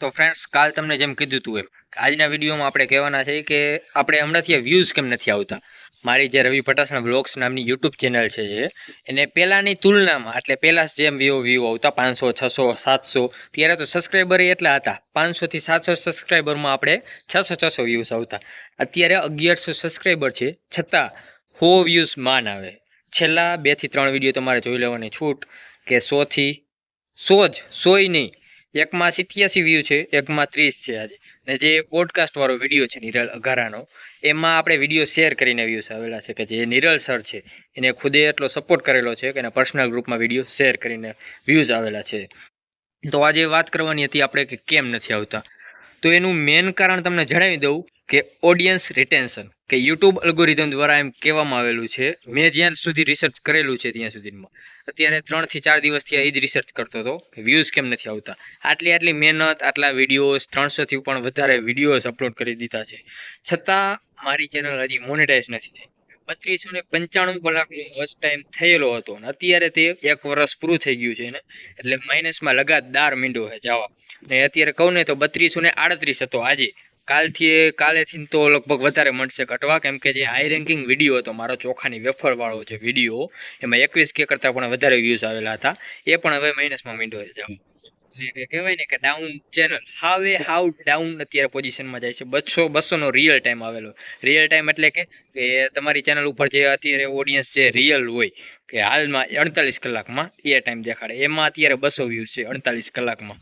તો ફ્રેન્ડ્સ કાલ તમને જેમ કીધું હતું એમ આજના વિડીયોમાં આપણે કહેવાના છે કે આપણે હમણાંથી વ્યૂઝ કેમ નથી આવતા? મારી જે રવિ પટાસણા વ્લોગ્સ નામની યુટ્યુબ ચેનલ છે જે, એને પહેલાંની તુલનામાં, એટલે પહેલાં જેમ વ્યૂ વ્યૂ આવતા પાંચસો, છસો, સાતસો, ત્યારે તો સબસ્ક્રાઈબર એટલા હતા. પાંચસોથી સાતસો સબસ્ક્રાઈબરમાં આપણે છસો છસો વ્યૂઝ આવતા. અત્યારે અગિયારસો સબસ્ક્રાઈબર છે, છતાં હો વ્યૂઝ માન આવે. છેલ્લા બેથી ત્રણ વીડિયો તમારે જોઈ લેવાની છૂટ, કે સોથી સો જ, સોય નહીં એકમાં સિત્યાસી વ્યૂ છે, એકમાં ત્રીસ છે આજે. ને જે પોડકાસ્ટવાળો વીડિયો છે નિરલ અઘારાનો, એમાં આપણે વીડિયો શેર કરીને વ્યૂઝ આવેલા છે કે જે નિરલ સર છે, એને ખુદે એટલો સપોર્ટ કરેલો છે કે એના પર્સનલ ગ્રુપમાં વીડિયો શેર કરીને વ્યૂઝ આવેલા છે. તો આજે વાત કરવાની હતી આપણે કે કેમ નથી આવતા. તો એનું મેન કારણ તમને જણાવી દઉં કે ઓડિયન્સ રિટેન્શન કે યુટ્યુબ અલ્ગોરિધમ દ્વારા એમ કહેવામાં આવેલું છે. મેં જ્યાં સુધી રિસર્ચ કરેલું છે ત્યાં સુધીમાં. અત્યારે ત્રણથી ચાર દિવસથી એ જ રિસર્ચ કરતો હતો. કે વ્યૂઝ કેમ નથી આવતા? આટલી આટલી મહેનત, આટલા વિડીયોઝ ત્રણસોથી પણ વધારે વિડીયોઝ અપલોડ કરી દીધા છે. છતાં મારી ચેનલ હજી મોનેટાઈઝ નથી થઈ. બત્રીસો ને પંચાણું કલાકનો વોચ ટાઈમ થયેલો હતો અને અત્યારે તે એક વર્ષ પૂરું થઈ ગયું છે ને એટલે માઇનસમાં લગાતાર મીંડો છે જવા. ને અત્યારે કહું ને તો બત્રીસો ને આડત્રીસ હતો આજે. કાલથી કાલેથી તો લગભગ વધારે મળશે કટવા કેમ કે જે હાઈ રેન્કિંગ વીડિયો હતો મારો ચોખાની વેફરવાળો જે વીડિયો એમાં એકવીસ કે કરતાં પણ વધારે વ્યૂઝ આવેલા હતા. એ પણ હવે માઇનસમાં મીંડો છે. જવા એટલે કહેવાય ને કે ડાઉન ચેનલ હાવે હાવ ડાઉન અત્યારે પોઝિશનમાં જાય છે. બસો બસોનો રિયલ ટાઈમ આવેલો. રિયલ ટાઈમ એટલે કે કે તમારી ચેનલ ઉપર જે અત્યારે ઓડિયન્સ જે રિયલ હોય કે હાલમાં અડતાલીસ કલાકમાં એ ટાઈમ દેખાડે. એમાં અત્યારે બસો વ્યૂઝ છે અડતાલીસ કલાકમાં.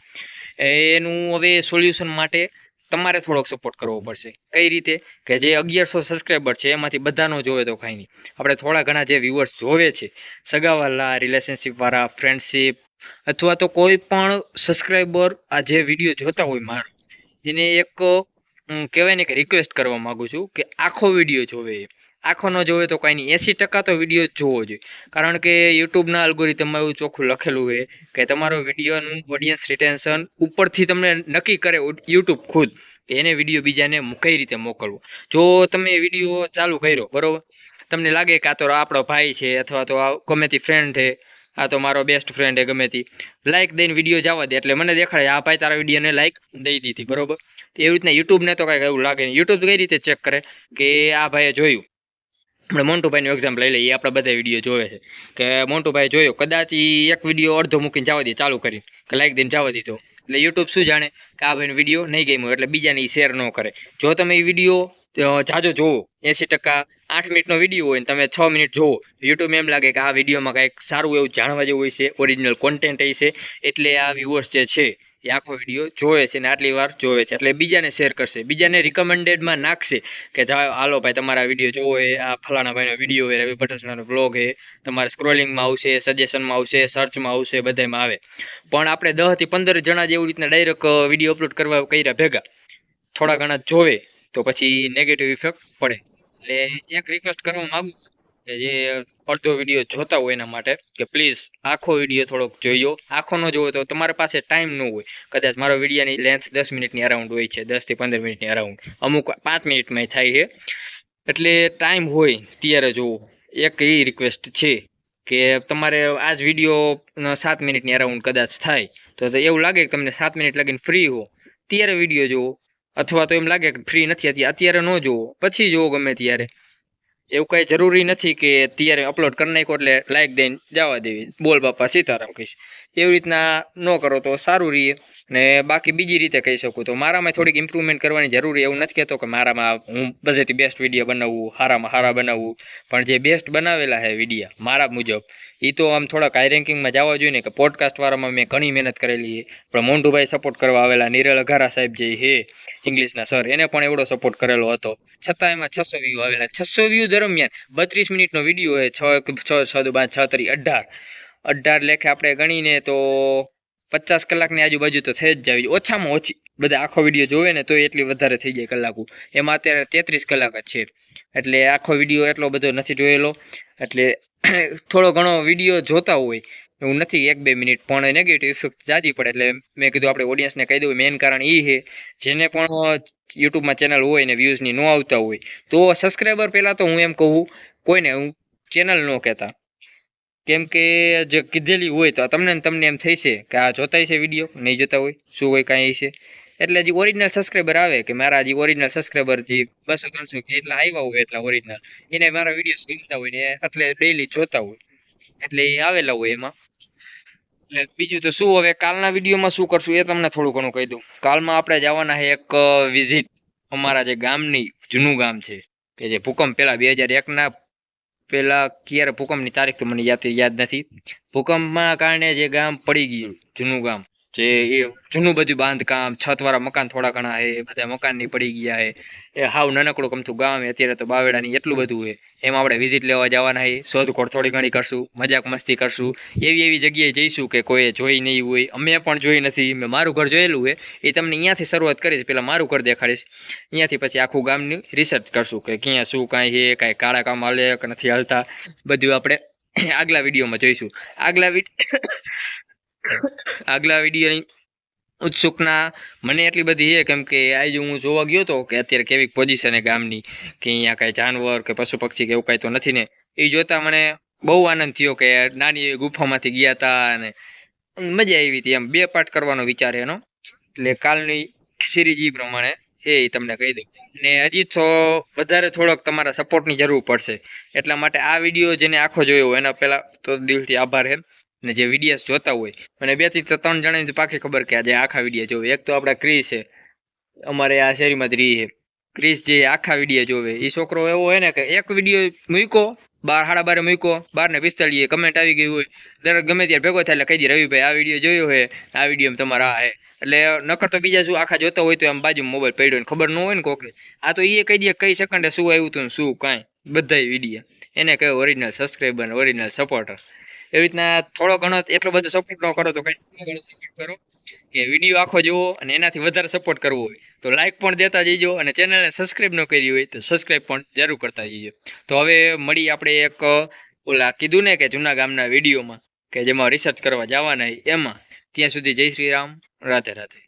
એનું હવે સોલ્યુશન માટે તમારે થોડોક સપોર્ટ કરવો પડશે. કઈ રીતે? કે જે અગિયારસો સબસ્ક્રાઈબર છે એમાંથી બધાનો જોવે તો કાંઈ નહીં. આપણે થોડા ઘણા જે વ્યૂઅર્સ જોવે છે સગાવાલા રિલેશનશીપવાળા ફ્રેન્ડશિપ અથવા તો કોઈ પણ સબસ્ક્રાઈબર આ જે વીડિયો જોતા હોય મારો એને એક હું કહેવાય ને કે રિક્વેસ્ટ કરવા માગું છું કે આખો વીડિયો જોવે એ. આખો ન જોવે તો કાંઈ નહીં. એંસી ટકા તો વીડિયો જોવો જોઈએ. કારણ કે યુટ્યુબના અલ્ગોરિધમમાં એવું ચોખ્ખું લખેલું છે કે તમારો વિડીયોનું ઓડિયન્સ રિટેન્શન ઉપરથી તમને નક્કી કરે યુટ્યુબ ખુદ. એને વીડિયો બીજાને કઈ રીતે મોકલવો? જો તમે વીડિયો ચાલુ કર્યો, બરાબર? તમને લાગે કે આ તો આપણો ભાઈ છે અથવા તો આ ગમે તે ફ્રેન્ડ છે, આ તો મારો બેસ્ટ ફ્રેન્ડ છે ગમે તી લાઇક દઈને વીડિયો જવા દે. એટલે મને દેખાડે આ ભાઈ તારા વિડીયોને લાઇક દઈ દીધી, બરોબર? એવી રીતના યુટ્યુબને તો કાંઈક એવું લાગે નહીં. યુટ્યુબ કઈ રીતે ચેક કરે? કે આ ભાઈએ જોયું. આપણે મોન્ટુભાઈનું એક્ઝામ્પલ લઈ લઈએ, આપણે બધા વીડિયો જોવે છે. કે મોન્ટુભાઈ જોયો, કદાચ એ એક વીડિયો અડધો મૂકીને જવા દે, ચાલુ કરીને. કે લાઈક દઈને જવા દીધો. એટલે યુટ્યુબ શું જાણે કે આ ભાઈનો વીડિયો નહીં ગમ્યો, એટલે બીજાને એ શેર ન કરે. જો તમે એ વીડિયો જાજો જોવો. એંસી ટકા આઠ મિનિટનો વીડિયો હોય ને તમે છ મિનિટ જોવો. યુટ્યુબ એમ લાગે કે આ વિડીયોમાં કાંઈક સારું એવું જાણવા જેવું હોય છે ઓરિજિનલ કોન્ટેન્ટ છે. એટલે આ વ્યૂઅર્સ જે છે એ આખો વીડિયો જોવે છે ને આટલી વાર જોવે છે. એટલે બીજાને શેર કરશે. બીજાને રિકમેન્ડેડમાં નાખશે કે જા, હાલો ભાઈ તમારા વીડિયો જોવો એ, આ ફલાણા ભાઈનો વીડિયો હોય રવિ ભટ્ટાસણાનો બ્લોગ છે, તમારે સ્ક્રોલિંગમાં આવશે સજેશનમાં આવશે સર્ચમાં આવશે, બધામાં આવે. પણ આપણે દસથી પંદર જણા જેવું રીતના ડાયરેક્ટ વીડિયો અપલોડ કરવા કર્યા ભેગા. થોડા ઘણા જોવે તો પછી નેગેટિવ ઇફેક્ટ પડે. એટલે એક રિક્વેસ્ટ કરવા માગું કે જે અડધો વીડિયો જોતા હોય એના માટે, કે પ્લીઝ આખો વીડિયો થોડોક જોઈજો આખો ન જોવો તો તમારા પાસે ટાઈમ ન હોય. કદાચ મારો વિડીયાની લેન્થ દસ મિનિટની અરાઉન્ડ હોય છે દસથી પંદર મિનિટની અરાઉન્ડ અમુક પાંચ મિનિટમાં થાય છે. એટલે ટાઈમ હોય ત્યારે જોવો. એક એ રિક્વેસ્ટ છે કે તમારે આ જ વીડિયો સાત મિનિટની અરાઉન્ડ કદાચ થાય, તો એવું લાગે કે તમને સાત મિનિટ લગીને ફ્રી હો. ત્યારે વીડિયો જોવો. અથવા તો એમ લાગે કે ફ્રી નથી, અત્યારે અત્યારે ન જોવો. પછી જોવો ગમે ત્યારે. એવું કાંઈ જરૂરી નથી કે અત્યારે અપલોડ કરી નાખો એટલે લાઈક દઈને જવા દેવી. બોલ બાપા, સીતારામ કહીશ. એવી રીતના ન કરો તો સારું રહીએ ને બાકી બીજી રીતે કહી શકું તો મારામાં થોડીક ઇમ્પ્રુવમેન્ટ કરવાની જરૂરી એવું નથી કહેતો કે મારામાં હું બધેથી બેસ્ટ વીડિયો બનાવવું હારામાં હારા બનાવવું પણ જે બેસ્ટ બનાવેલા છે વિડીયા મારા મુજબ એ તો આમ થોડાક હાઈ રેન્કિંગમાં જવા જોઈએ ને કે પોડકાસ્ટવાળામાં મેં ઘણી મહેનત કરેલી છે. પણ મોન્ટુભાઈ સપોર્ટ કરવા આવેલા નિરલ અઘારા સાહેબ જે હે ઇંગ્લિશના સર એને પણ એવડો સપોર્ટ કરેલો હતો. છતાં એમાં છસો વ્યૂ આવેલા. છસો વ્યૂ દરમિયાન બત્રીસ મિનિટનો વીડિયો છે, છ છ છ દુ પાંચ છ તરી અઢાર. અઢાર લેખે આપણે ગણીને તો પચાસ કલાકની આજુબાજુ તો થઈ જ જાવી. ઓછામાં ઓછી. બધા આખો વીડિયો જોવે ને તો એટલી વધારે થઈ જાય કલાકો. એમાં અત્યારે તેત્રીસ કલાક જ છે. એટલે આખો વીડિયો એટલો બધો નથી જોયેલો. એટલે થોડો ઘણો વીડિયો જોતા હોય એવું નથી એક, બે મિનિટ. પણ નેગેટિવ ઇફેક્ટ જાજી પડે. એટલે મેં કીધું આપણે ઓડિયન્સને કહી દઉં મેઇન કારણ એ છે. જેને પણ યુટ્યુબમાં ચેનલ હોય ને વ્યૂઝની ન આવતા હોય, તો સબસ્ક્રાઈબર પહેલાં તો હું એમ કહું, કોઈને હું ચેનલ ન કહેતા. કેમ કે જે કીધેલી હોય તો તમને તમને એમ થઈ છે કે આ જોતાય છે વીડિયો નહીં જોતા હોય, શું હોય, કાંઈ છે એટલે જે ઓરિજિનલ સબસ્ક્રાઈબર આવે કે મારા જે ઓરિજિનલ સબસ્ક્રાઈબર જે બસો ત્રણસો જેટલા આવ્યા હોય, એટલા ઓરિજિનલ એને મારા વીડિયો ગમતા હોય ને એટલે ડેઈલી જોતા હોય. એટલે એ આવેલા હોય એમાં. એટલે બીજું તો શું, હવે કાલના વિડીયોમાં શું કરશું એ તમને થોડું ઘણું કહી દઉં. કાલમાં આપણે જવાના છે એક વિઝિટ અમારા જે ગામની જૂનું ગામ છે, કે જે ભૂકંપ પહેલાં બે હજાર એકના પહેલાં ક્યારે ભૂકંપની તારીખ તો મને યાદ યાદ નથી. ભૂકંપમાં કારણે જે ગામ પડી ગયું, જૂનું ગામ. જે એ જૂનું બધું બાંધકામ, છતવાળા મકાન થોડા ઘણા છે બધા મકાનની પડી ગયા છે એ હાવ નાનકડું કમથું ગામ અત્યારે તો બાવેડાની એટલું બધું છે એમાં આપણે વિઝિટ લેવા જવાના છે શોધખોળ થોડી ઘણી કરશું, મજાક મસ્તી કરશું. એવી એવી જગ્યાએ જઈશું કે કોઈએ જોઈ નહીં હોય. અમે પણ જોઈ નથી, મેં મારું ઘર જોયેલું હોય એ તમને અહીંયાથી શરૂઆત કરીશ પહેલાં મારું ઘર દેખાડીશ. અહીંયાથી પછી આખું ગામની રિસર્ચ કરશું કે ક્યાં શું કાંઈ છે કાંઈ કાળા કામ હાલે નથી હાલતા. બધું આપણે આગલા વિડીયોમાં જોઈશું. આગલા વીડિયો આગલા વિડીયોની ઉત્સુકના મને એટલી બધી છે કેમ કે આજે હું જોવા ગયો હતો કે અત્યારે કેવી પોઝિશન ગામની, કે અહીંયા કાંઈ જાનવર કે પશુ પક્ષી કે એવું કાંઈ તો નથી ને, એ જોતા મને બહુ આનંદ થયો કે નાની એવી ગુફામાંથી ગયા હતા અને મજા આવી હતી એમ. બે પાર્ટ કરવાનો વિચાર એનો. એટલે કાલની સિરીઝ એ પ્રમાણે એ તમને કહી દઉં. ને હજી તો વધારે થોડોક તમારા સપોર્ટની જરૂર પડશે. એટલા માટે આ વીડિયો જેને આખો જોયો એના પહેલાં તો દિલથી આભાર છે ને જે વિડીયોઝ જોતા હોય. મને બેથી તો ત્રણ જણાની પાકી ખબર કે આજે આખા વીડિયો જોવે. એક તો આપણા ક્રિસ છે. અમારે આ શેરીમાં જ રહી છે. ક્રિસ જે આખા વીડિયો જોવે. એ છોકરો એવો હોય ને કે એક વીડિયો મૂક્યો, બાર સાડા બારે મૂક્યો બાર ને પિસ્તાળીએ કમેન્ટ આવી ગઈ હોય. દરેક ગમે ત્યારે ભેગો થાય એટલે કહી દે, રવિભાઈ, આ વીડિયો જોયો હોય આ વીડિયો તમારા આ એટલે નકર તો બીજા શું આખા જોતા હોય તો એમ બાજુ મોબાઈલ પડ્યો ને ખબર ન હોય ને કોકને. આ તો એ કહી દે કઈ સેકન્ડે શું આવ્યું હતું શું કાંઈ. બધાય વીડિયો. એને કહ્યું ઓરિજિનલ સબસ્ક્રાઈબર ઓરિજિનલ સપોર્ટર એવી રીતના થોડો ઘણો એટલો બધો સપોર્ટ ન કરો તો કંઈ ઘણો સપોર્ટ કરો. કે વીડિયો આખો જુઓ અને એનાથી વધારે સપોર્ટ કરવો હોય. તો લાઇક પણ દેતા જઈજો અને ચેનલને સબસ્ક્રાઈબ ન કરી હોય તો સબસ્ક્રાઈબ પણ જરૂર કરતા જઈજો. તો હવે મળી આપણે એક, ઓલા કીધું ને કે જૂના ગામના વિડીયોમાં કે જેમાં રિસર્ચ કરવા જવાના એમાં. ત્યાં સુધી જય શ્રી રામ, રાધે રાધે.